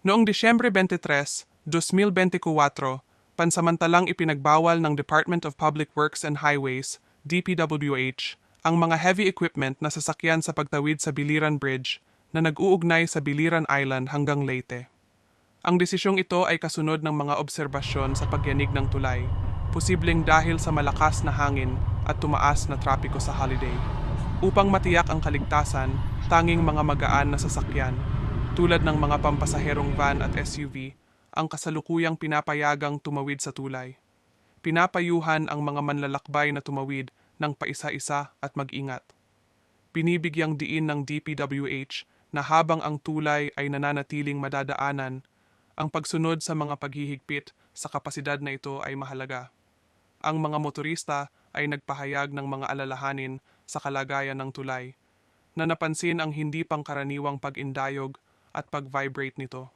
Noong Disyembre 23, 2024, pansamantalang ipinagbawal ng Department of Public Works and Highways, DPWH, ang mga heavy equipment na sasakyan sa pagtawid sa Biliran Bridge na nag-uugnay sa Biliran Island hanggang Leyte. Ang desisyong ito ay kasunod ng mga obserbasyon sa pagyanig ng tulay, posibleng dahil sa malakas na hangin at tumaas na trapiko sa holiday. Upang matiyak ang kaligtasan, tanging mga magaan na sasakyan, tulad ng mga pampasaherong van at SUV, ang kasalukuyang pinapayagang tumawid sa tulay. Pinapayuhan ang mga manlalakbay na tumawid ng paisa-isa at mag-ingat. Binibigyang diin ng DPWH na habang ang tulay ay nananatiling madadaanan, ang pagsunod sa mga paghihigpit sa kapasidad na ito ay mahalaga. Ang mga motorista ay nagpahayag ng mga alalahanin sa kalagayan ng tulay, na napansin ang hindi pangkaraniwang pag-indayog at pag-vibrate nito.